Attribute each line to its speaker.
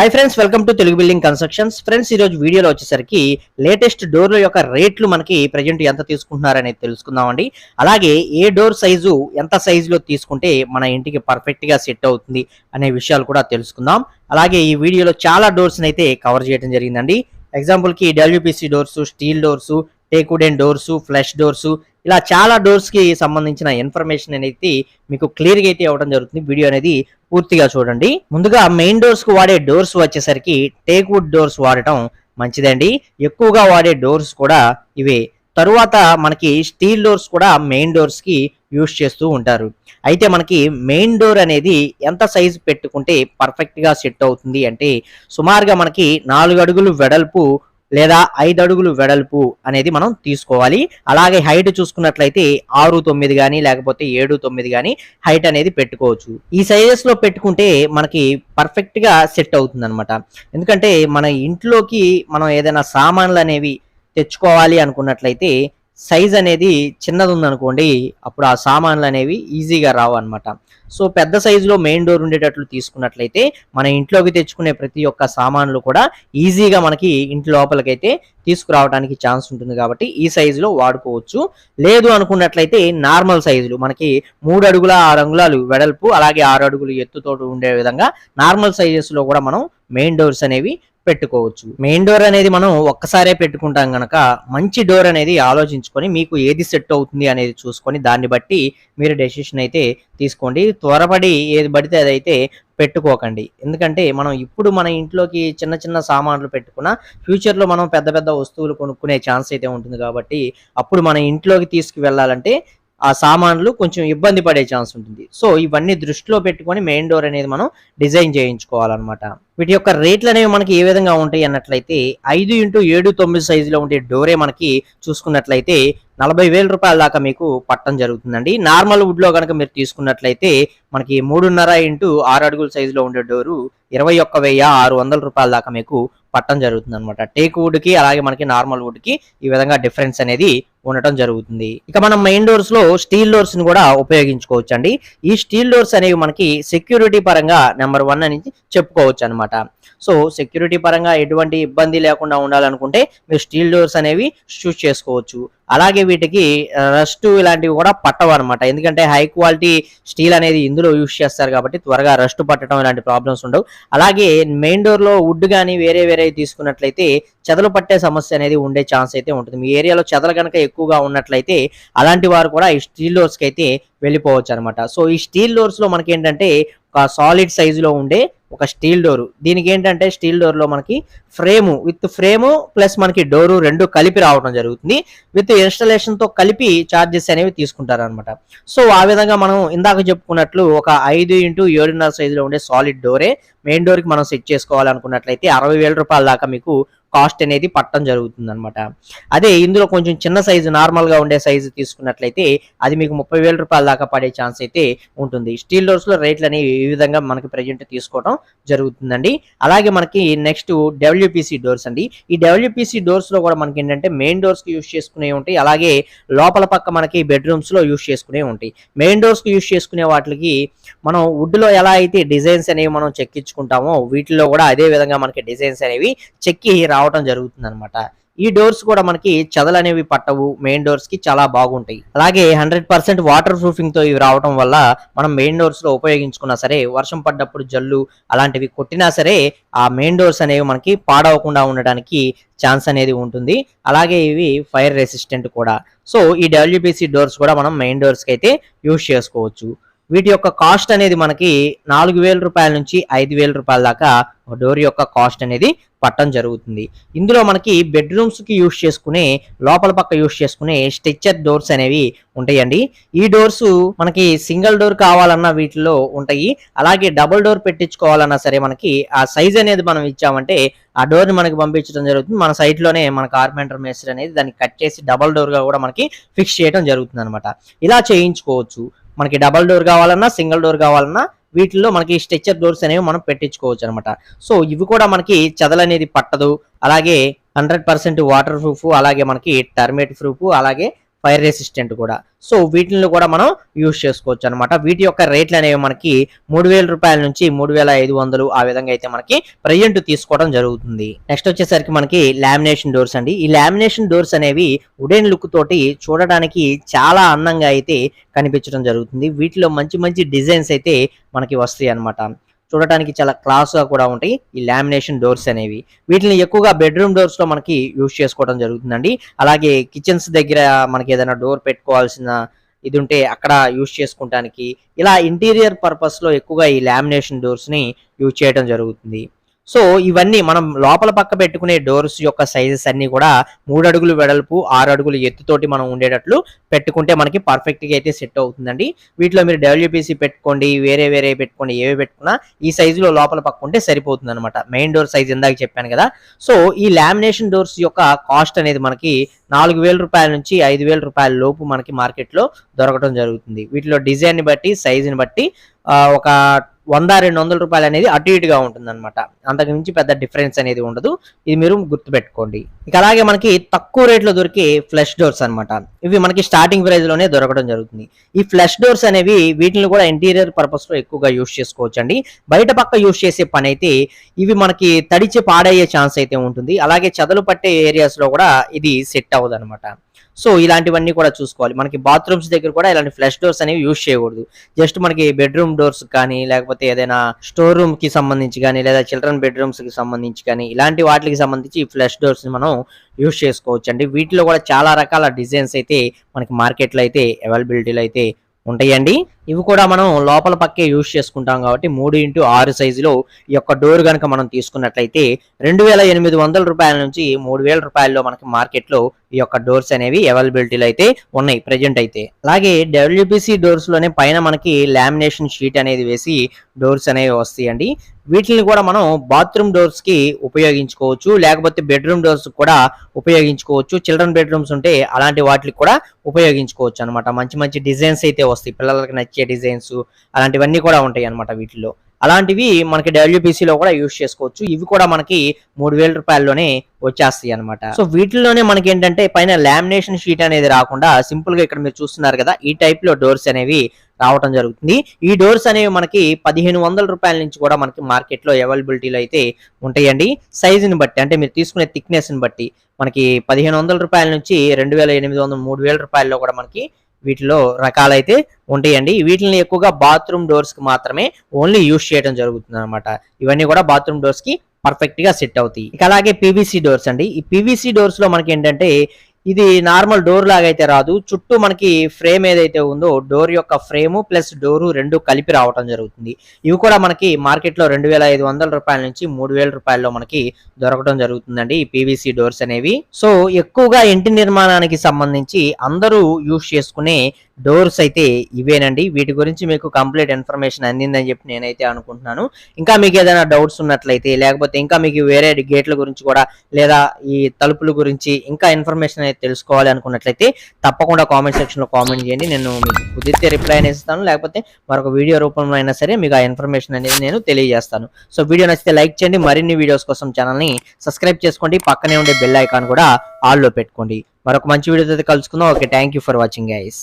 Speaker 1: Hi friends welcome to Telugu building constructions friends ఈరోజు వీడియోలో వచ్చేసరికి లేటెస్ట్ డోర్ల యొక్క రేట్లు మనకి ప్రజెంట్ ఎంత తీసుకుంటున్నారనేది తెలుసుకుందామండి. అలాగే ఏ డోర్ సైజు ఎంత సైజులో తీసుకుంటే మన ఇంటికి పర్ఫెక్ట్గా సెట్ అవుతుంది అనే విషయాలు కూడా తెలుసుకుందాం. అలాగే ఈ వీడియోలో చాలా డోర్స్ అయితే కవర్ చేయడం జరిగిందండి. ఎగ్జాంపుల్కి WPC doors steel doors teak wooden doors flush doors ఇలా చాలా డోర్స్కి సంబంధించిన ఇన్ఫర్మేషన్ అనేది మీకు క్లియర్గా అయితే ఇవ్వడం జరుగుతుంది. వీడియో అనేది పూర్తిగా చూడండి. ముందుగా మెయిన్ డోర్స్కు వాడే డోర్స్ వచ్చేసరికి టేకుడ్ డోర్స్ వాడటం మంచిదండి. ఎక్కువగా వాడే డోర్స్ కూడా ఇవే. తరువాత మనకి స్టీల్ డోర్స్ కూడా మెయిన్ డోర్స్కి యూస్ చేస్తూ ఉంటారు. అయితే మనకి మెయిన్ డోర్ అనేది ఎంత సైజు పెట్టుకుంటే పర్ఫెక్ట్గా సెట్ అవుతుంది అంటే సుమారుగా మనకి నాలుగు అడుగులు వెడల్పు లేదా ఐదు అడుగులు వెడల్పు అనేది మనం తీసుకోవాలి. అలాగే హైట్ చూసుకున్నట్లయితే ఆరు తొమ్మిది కానీ లేకపోతే ఏడు తొమ్మిది కానీ హైట్ అనేది పెట్టుకోవచ్చు. ఈ సైజెస్లో పెట్టుకుంటే మనకి పర్ఫెక్ట్గా సెట్ అవుతుంది అనమాట ఎందుకంటే మన ఇంట్లోకి మనం ఏదైనా సామాన్లు అనేవి తెచ్చుకోవాలి అనుకున్నట్లయితే సైజ్ అనేది చిన్నది ఉందనుకోండి అప్పుడు ఆ సామాన్లు అనేవి ఈజీగా రావు అనమాట సో పెద్ద సైజులో మెయిన్ డోర్ ఉండేటట్లు తీసుకున్నట్లయితే మన ఇంట్లోకి తెచ్చుకునే ప్రతి ఒక్క సామాన్లు కూడా ఈజీగా మనకి ఇంటి లోపలికైతే తీసుకురావడానికి ఛాన్స్ ఉంటుంది కాబట్టి ఈ సైజులో వాడుకోవచ్చు. లేదు అనుకున్నట్లయితే నార్మల్ సైజులు మనకి మూడు అడుగుల ఆరు అంగుళాలు వెడల్పు అలాగే ఆరు అడుగులు ఎత్తుతో ఉండే విధంగా నార్మల్ సైజెస్లో కూడా మనం మెయిన్ డోర్స్ అనేవి పెట్టుకోవచ్చు. మెయిన్ డోర్ అనేది మనం ఒక్కసారే పెట్టుకుంటాం గనక మంచి డోర్ అనేది ఆలోచించుకొని మీకు ఏది సెట్ అవుతుంది అనేది చూసుకొని దాన్ని బట్టి మీరు డెసిషన్ అయితే తీసుకోండి. త్వరపడి ఏది పడితే అదైతే పెట్టుకోకండి. ఎందుకంటే మనం ఇప్పుడు మన ఇంట్లోకి చిన్న చిన్న సామాన్లు పెట్టుకున్న ఫ్యూచర్లో మనం పెద్ద పెద్ద వస్తువులు కొనుక్కునే ఛాన్స్ అయితే ఉంటుంది కాబట్టి అప్పుడు మన ఇంట్లోకి తీసుకువెళ్ళాలంటే ఆ సామాన్లు కొంచెం ఇబ్బంది పడే ఛాన్స్ ఉంటుంది. సో ఇవన్నీ దృష్టిలో పెట్టుకొని మెయిన్ డోర్ అనేది మనం డిజైన్ చేయించుకోవాలన్నమాట. వీటి యొక్క రేట్లు అనేవి మనకి ఏ విధంగా ఉంటాయి అన్నట్లయితే ఐదు ఇంటూ ఏడు తొమ్మిది సైజులో ఉండే డోరే మనకి చూసుకున్నట్లయితే నలభై వేల రూపాయల దాకా మీకు పట్టం జరుగుతుందండి. నార్మల్ వుడ్లో కనుక మీరు తీసుకున్నట్లయితే మనకి మూడున్నర ఇంటూ ఆరు అడుగుల సైజులో ఉండే డోరు ఇరవై ఒక్క వెయ్యి ఆరు వందల రూపాయల దాకా మీకు పట్టం జరుగుతుంది అనమాట టేక్ వుడ్కి అలాగే మనకి నార్మల్ వుడ్కి ఈ విధంగా డిఫరెన్స్ అనేది ఉండటం జరుగుతుంది. ఇక మనం మెయిన్ డోర్స్లో స్టీల్ డోర్స్ని కూడా ఉపయోగించుకోవచ్చు అండి ఈ స్టీల్ డోర్స్ అనేవి మనకి సెక్యూరిటీ పరంగా నెంబర్ వన్ అని చెప్పుకోవచ్చు అనమాట సో సెక్యూరిటీ పరంగా ఎటువంటి ఇబ్బంది లేకుండా ఉండాలనుకుంటే మీరు స్టీల్ డోర్స్ అనేవి చూస్ చేసుకోవచ్చు. అలాగే వీటికి రస్ట్ ఇలాంటివి కూడా పట్టవు అనమాట ఎందుకంటే హై క్వాలిటీ స్టీల్ అనేది ఇందులో యూస్ చేస్తారు కాబట్టి త్వరగా రస్ట్ పట్టడం ఇలాంటి ప్రాబ్లమ్స్ ఉండవు. అలాగే మెయిన్ డోర్లో వుడ్ కానీ వేరే వేరే తీసుకున్నట్లయితే చెదలు పట్టే సమస్య అనేది ఉండే ఛాన్స్ అయితే ఉంటుంది. మీ ఏరియాలో చెదలు కనుక ఎక్కువగా ఉన్నట్లయితే అలాంటి వారు కూడా ఈ స్టీల్ డోర్స్కి అయితే వెళ్ళిపోవచ్చు అనమాట సో ఈ స్టీల్ డోర్స్లో మనకి ఏంటంటే ఒక సాలిడ్ సైజులో ఉండే ఒక స్టీల్ డోరు దీనికి ఏంటంటే స్టీల్ డోర్లో మనకి ఫ్రేము విత్ ఫ్రేము ప్లస్ మనకి డోరు రెండు కలిపి రావడం జరుగుతుంది. విత్ ఇన్స్టలేషన్తో కలిపి చార్జెస్ అనేవి తీసుకుంటారు అనమాట సో ఆ విధంగా మనం ఇందాక చెప్పుకున్నట్లు ఒక ఐదు ఇంటూ ఏడున్నర సైజులో ఉండే సాలిడ్ డోరే మెయిన్ డోర్కి మనం సెట్ చేసుకోవాలనుకున్నట్లయితే అరవై వేల రూపాయల దాకా మీకు కాస్ట్ అనేది పట్టడం జరుగుతుంది అనమాట అదే ఇందులో కొంచెం చిన్న సైజు నార్మల్గా ఉండే సైజు తీసుకున్నట్లయితే అది మీకు ముప్పై వేల రూపాయల దాకా పడే ఛాన్స్ అయితే ఉంటుంది. స్టీల్ డోర్స్లో రేట్లు అనేవి ఈ విధంగా మనకి ప్రజెంట్ తీసుకోవడం జరుగుతుందండి. అలాగే మనకి నెక్స్ట్ డబ్ల్యూపీసీ డోర్స్ అండి. ఈ డబ్ల్యూపీసీ డోర్స్లో కూడా మనకి ఏంటంటే మెయిన్ డోర్స్కి యూస్ చేసుకునే ఉంటాయి. అలాగే లోపల పక్క మనకి బెడ్రూమ్స్లో యూస్ చేసుకునే ఉంటాయి. మెయిన్ డోర్స్కి యూస్ చేసుకునే వాటికి మనం వుడ్లో ఎలా అయితే డిజైన్స్ అనేవి మనం చెక్కించుకుంటామో వీటిలో కూడా అదే విధంగా మనకి డిజైన్స్ అనేవి చెక్కి రావడం జరుగుతుంది అనమాట ఈ డోర్స్ కూడా మనకి చెదలు అనేవి పట్టవు మెయిన్ డోర్స్కి చాలా బాగుంటాయి. అలాగే హండ్రెడ్ పర్సెంట్ వాటర్ ప్రూఫింగ్తో ఇవి రావడం వల్ల మనం మెయిన్ డోర్స్లో ఉపయోగించుకున్నా సరే వర్షం పడ్డప్పుడు జల్లు అలాంటివి కొట్టినా సరే ఆ మెయిన్ డోర్స్ అనేవి మనకి పాడవకుండా ఉండడానికి ఛాన్స్ అనేది ఉంటుంది. అలాగే ఇవి ఫైర్ రెసిస్టెంట్ కూడా. సో ఈ డబ్ల్యూబీసీ డోర్స్ కూడా మనం మెయిన్ డోర్స్కి అయితే యూజ్ చేసుకోవచ్చు. వీటి యొక్క కాస్ట్ అనేది మనకి నాలుగు వేల రూపాయల నుంచి ఐదు వేల రూపాయల దాకా డోర్ యొక్క కాస్ట్ అనేది పట్టడం జరుగుతుంది. ఇందులో మనకి బెడ్రూమ్స్కి యూస్ చేసుకునే లోపల పక్క యూస్ చేసుకునే స్ట్రెచ్చర్ డోర్స్ అనేవి ఉంటాయండి. ఈ డోర్స్ మనకి సింగిల్ డోర్ కావాలన్నా వీటిలో ఉంటాయి. అలాగే డబుల్ డోర్ పెట్టించుకోవాలన్నా సరే మనకి ఆ సైజ్ అనేది మనం ఇచ్చామంటే ఆ డోర్ని మనకి పంపించడం జరుగుతుంది. మన సైట్లోనే మన కార్పెంటర్ మేస్టర్ అనేది దాన్ని కట్ చేసి డబుల్ డోర్గా కూడా మనకి ఫిక్స్ చేయడం జరుగుతుంది అనమాట ఇలా చేయించుకోవచ్చు. మనకి డబల్ డోర్ కావాలన్నా సింగిల్ డోర్ కావాలన్నా వీటిల్లో మనకి స్ట్రెచ్చర్ డోర్స్ అనేవి మనం పెట్టించుకోవచ్చు అనమాట. సో ఇవి కూడా మనకి చెదలు అనేది పట్టదు. అలాగే హండ్రెడ్ పర్సెంట్ వాటర్ ప్రూఫ్ అలాగే మనకి టర్మేట్ ప్రూఫ్ అలాగే ఫైర్ రెసిస్టెంట్ కూడా. సో వీటిని కూడా మనం యూజ్ చేసుకోవచ్చు అనమాట వీటి యొక్క రేట్లు అనేవి మనకి మూడు వేల రూపాయల నుంచి మూడు వేల ఐదు వందలు ఆ విధంగా అయితే మనకి ప్రజెంట్ తీసుకోవడం జరుగుతుంది. నెక్స్ట్ వచ్చేసరికి మనకి లామినేషన్ డోర్స్ అండి. ఈ లామినేషన్ డోర్స్ అనేవి వుడెన్ లుక్ తోటి చూడడానికి చాలా అందంగా అయితే కనిపించడం జరుగుతుంది. వీటిలో మంచి మంచి డిజైన్స్ అయితే మనకి వస్తాయి అన్నమాట. చూడటానికి చాలా క్లాస్గా కూడా ఉంటాయి. ఈ లామినేషన్ డోర్స్ అనేవి. వీటిని ఎక్కువగా బెడ్రూమ్ డోర్స్లో మనకి యూజ్ చేసుకోవడం జరుగుతుందండి. అలాగే కిచెన్స్ దగ్గర మనకి ఏదైనా డోర్ పెట్టుకోవాల్సిన ఇది ఉంటే అక్కడ యూజ్ చేసుకుంటానికి. ఇలా ఇంటీరియర్ పర్పస్లో ఎక్కువగా ఈ లామినేషన్ డోర్స్ని యూజ్ చేయడం జరుగుతుంది. సో ఇవన్నీ మనం లోపల పక్క పెట్టుకునే డోర్స్ యొక్క సైజెస్ అన్ని కూడా మూడు అడుగులు వెడల్పు ఆరు అడుగులు ఎత్తుతోటి మనం ఉండేటట్లు పెట్టుకుంటే మనకి పర్ఫెక్ట్గా అయితే సెట్ అవుతుందండి. వీటిలో మీరు డబ్ల్యూపీసీ పెట్టుకోండి వేరే వేరే పెట్టుకోండి ఏవి పెట్టుకున్నా ఈ సైజులో లోపల పక్క ఉంటే సరిపోతుంది అనమాట మెయిన్ డోర్ సైజ్ ఇందాక చెప్పాను కదా. సో ఈ లామినేషన్ డోర్స్ యొక్క కాస్ట్ అనేది మనకి నాలుగు వేల రూపాయల నుంచి ఐదు వేల రూపాయల లోపు మనకి మార్కెట్లో దొరకడం జరుగుతుంది. వీటిలో డిజైన్ బట్టి సైజుని బట్టి ఒక వంద రెండు వందల రూపాయలు అనేది అటు ఇటుగా ఉంటుంది అనమాట అంతకు మించి పెద్ద డిఫరెన్స్ అనేది ఉండదు. ఇది మీరు గుర్తుపెట్టుకోండి. ఇక అలాగే మనకి తక్కువ రేట్లో దొరికే ఫ్లష్ డోర్స్ అన్నమాట. ఇవి మనకి స్టార్టింగ్ ప్రైజ్లోనే దొరకడం జరుగుతుంది. ఈ ఫ్లష్ డోర్స్ అనేవి వీటిని కూడా ఇంటీరియర్ పర్పస్లో ఎక్కువగా యూస్ చేసుకోవచ్చు అండి బయట పక్క యూస్ చేసే పని అయితే ఇవి మనకి తడిచి పాడయ్యే ఛాన్స్ అయితే ఉంటుంది. అలాగే చదలు పట్టే ఏరియాస్లో కూడా ఇది సెట్ అవ్వదు అనమాట సో ఇలాంటివన్నీ కూడా చూసుకోవాలి. మనకి బాత్రూమ్స్ దగ్గర కూడా ఇలాంటి ఫ్లష్ డోర్స్ అనేవి యూజ్ చేయకూడదు. జస్ట్ మనకి బెడ్రూమ్ డోర్స్ కానీ లేకపోతే ఏదైనా స్టోర్ రూమ్కి సంబంధించి కానీ లేదా చిల్డ్రన్ బెడ్రూమ్స్కి సంబంధించి కానీ ఇలాంటి వాటికి సంబంధించి ఈ ఫ్లష్ డోర్స్ని మనం యూజ్ చేసుకోవచ్చు అండి వీటిలో కూడా చాలా రకాల డిజైన్స్ అయితే మనకి మార్కెట్లో అయితే అవైలబిలిటీలో అయితే ఉంటాయండి. ఇవి కూడా మనం లోపల పక్కే యూజ్ చేసుకుంటాం కాబట్టి మూడు ఇంటూ ఆరు సైజులో ఈ యొక్క డోర్ కనుక మనం తీసుకున్నట్లయితే రెండు వేల ఎనిమిది వందల రూపాయల నుంచి మూడు వేల రూపాయల్లో మనకి మార్కెట్లో ఈ యొక్క డోర్స్ అనేవి అవైలబిలిటీలు అయితే ఉన్నాయి ప్రెజెంట్ అయితే. అలాగే డబ్ల్యూబీసీ డోర్స్లోనే పైన మనకి లామినేషన్ షీట్ అనేది వేసి డోర్స్ అనేవి వస్తాయండి. వీటిని కూడా మనం బాత్రూమ్ డోర్స్కి ఉపయోగించుకోవచ్చు లేకపోతే బెడ్రూమ్ డోర్స్ కూడా ఉపయోగించుకోవచ్చు. చిల్డ్రన్ బెడ్రూమ్స్ ఉంటే అలాంటి వాటికి కూడా ఉపయోగించుకోవచ్చు అనమాట మంచి మంచి డిజైన్స్ అయితే వస్తాయి. పిల్లలకి నచ్చే డిజైన్స్ అలాంటివన్నీ కూడా ఉంటాయి అనమాట వీటిలో అలాంటివి మనకి WPC లో కూడా యూజ్ చేసుకోవచ్చు. ఇవి కూడా మనకి మూడు వేల రూపాయల్లోనే వచ్చేస్తాయి అనమాట సో వీటిలోనే మనకి ఏంటంటే పైన లామినేషన్ షీట్ అనేది రాకుండా సింపుల్గా ఇక్కడ మీరు చూస్తున్నారు కదా ఈ టైప్లో డోర్స్ అనేవి రావటం జరుగుతుంది. ఈ డోర్స్ అనేవి మనకి పదిహేను వందల రూపాయల నుంచి కూడా మనకి మార్కెట్లో అవైలబిలిటీలో అయితే ఉంటాయండి. సైజుని బట్టి అంటే మీరు తీసుకునే థిక్నెస్ని బట్టి మనకి పదిహేను వందల రూపాయల నుంచి రెండు వేల ఎనిమిది వందల మూడు వేల రూపాయల్లో కూడా మనకి వీటిలో రకాలైతే ఉంటాయండి. వీటిని ఎక్కువగా బాత్రూమ్ డోర్స్కి మాత్రమే ఓన్లీ యూస్ చేయడం జరుగుతుంది అనమాట ఇవన్నీ కూడా బాత్రూమ్ డోర్స్కి సెట్ అవుతాయి. ఇక అలాగే పీవీసీ డోర్స్ అండి. ఈ పీవీసీ డోర్స్లో మనకి ఏంటంటే ఇది నార్మల్ డోర్ లాగా అయితే రాదు. చుట్టూ మనకి ఫ్రేమ్ ఏదైతే ఉందో డోర్ యొక్క ఫ్రేమ్ ప్లస్ డోరు రెండు కలిపి రావటం జరుగుతుంది. ఇవి కూడా మనకి మార్కెట్లో రెండు వేల ఐదు వందల రూపాయల నుంచి మూడు వేల రూపాయల్లో మనకి దొరకడం జరుగుతుందండి ఈ పీవీసీ డోర్స్ అనేవి. సో ఎక్కువగా ఇంటి నిర్మాణానికి సంబంధించి అందరూ యూస్ చేసుకునే డోర్స్ అయితే ఇవేనండి. వీటి గురించి మీకు కంప్లీట్ ఇన్ఫర్మేషన్ అందిందని చెప్పి నేనైతే అనుకుంటున్నాను. ఇంకా మీకు ఏదైనా డౌట్స్ ఉన్నట్లయితే లేకపోతే ఇంకా మీకు వేరే గేట్ల గురించి కూడా లేదా ఈ తలుపుల గురించి ఇంకా ఇన్ఫర్మేషన్ అయితే తెలుసుకోవాలి అనుకున్నట్లయితే తప్పకుండా కామెంట్ సెక్షన్లో కామెంట్ చేయండి. నేను మీకు కుదిరితే రిప్లై అనేది ఇస్తాను. లేకపోతే మరొక వీడియో రూపంలో అయినా సరే మీకు ఆ ఇన్ఫర్మేషన్ అనేది నేను తెలియజేస్తాను. సో వీడియో నచ్చితే లైక్ చేయండి. మరిన్ని వీడియోస్ కోసం ఛానల్ని సబ్స్క్రైబ్ చేసుకోండి. పక్కనే ఉండే బెల్ ఐకాన్ కూడా ఆల్లో పెట్టుకోండి. మరొక మంచి వీడియోతో కలుసుకుందాం. Okay thank you for watching guys.